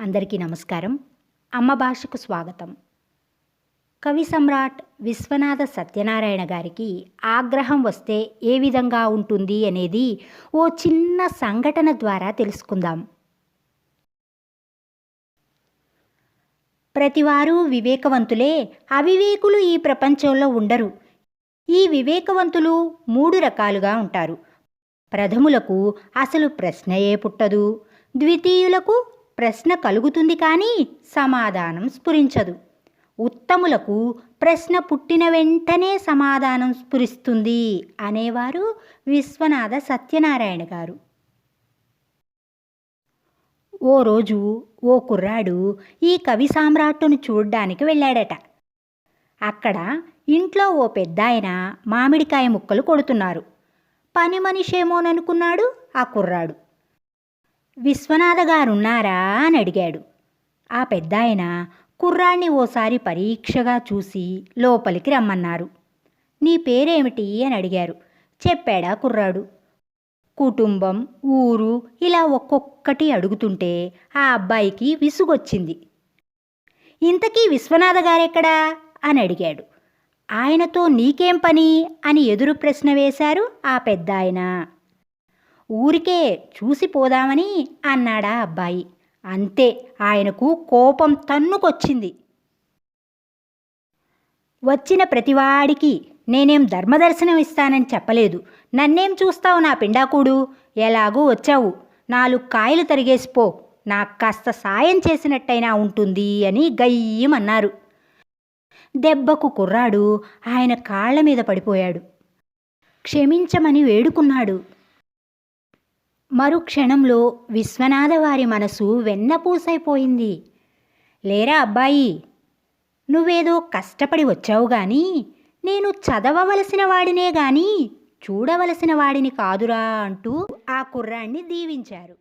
అందరికీ నమస్కారం. అమ్మ భాషకు స్వాగతం. కవి సమ్రాట్ విశ్వనాథ సత్యనారాయణ గారికి ఆగ్రహం వస్తే ఏ విధంగా ఉంటుంది అనేది ఓ చిన్న సంఘటన ద్వారా తెలుసుకుందాం. ప్రతివారు వివేకవంతులే అవివేకులు ఈ ప్రపంచంలో ఉండరు. ఈ వివేకవంతులు మూడు రకాలుగా ఉంటారు. ప్రథములకు అసలు ప్రశ్నయే పుట్టదు. ద్వితీయులకు ప్రశ్న కలుగుతుంది కానీ సమాధానం స్ఫురించదు. ఉత్తములకు ప్రశ్న పుట్టిన వెంటనే సమాధానం స్ఫురిస్తుంది అనేవారు విశ్వనాథ సత్యనారాయణ గారు. ఓ రోజు ఓ కుర్రాడు ఈ కవి సామ్రాట్టును చూడ్డానికి వెళ్ళాడట. అక్కడ ఇంట్లో ఓ పెద్దాయన మామిడికాయ ముక్కలు కొడుతున్నారు. పని మనిషేమోననుకున్నాడు ఆ కుర్రాడు. విశ్వనాథ గారున్నారా అని అడిగాడు. ఆ పెద్దాయన కుర్రాణ్ణి ఓసారి పరీక్షగా చూసి లోపలికి రమ్మన్నారు. నీ పేరేమిటి అని అడిగారు. చెప్పాడా కుర్రాడు. కుటుంబం ఊరు ఇలా ఒక్కొక్కటి అడుగుతుంటే ఆ అబ్బాయికి విసుగొచ్చింది. ఇంతకీ విశ్వనాథ గారెక్కడా అని అడిగాడు. ఆయనతో నీకేం పని అని ఎదురు ప్రశ్న వేశారు ఆ పెద్దాయన. ఊరికే చూసిపోదామని అన్నాడా అబ్బాయి. అంతే ఆయనకు కోపం తన్నుకొచ్చింది. వచ్చిన ప్రతివాడికి నేనేం ధర్మదర్శనం ఇస్తానని చెప్పలేదు. నన్నేం చూస్తావు నా పిండాకుడు? ఎలాగూ వచ్చావు. నాలుగు కాయలు తరిగేసిపో నాకు కాస్త సాయం చేసినట్టయినా ఉంటుంది అని గయ్యమన్నారు దెబ్బకు కుర్రాడు. ఆయన కాళ్ళ మీద పడిపోయాడు. క్షమించమని వేడుకున్నాడు. మరుక్షణంలో విశ్వనాథ వారి మనసు వెన్నపూసైపోయింది లేరా అబ్బాయి నువ్వేదో కష్టపడి వచ్చావు గాని నేను చదవవలసిన వాడినే గాని చూడవలసిన వాడిని కాదురా అంటూ ఆ కుర్రాన్ని దీవించారు.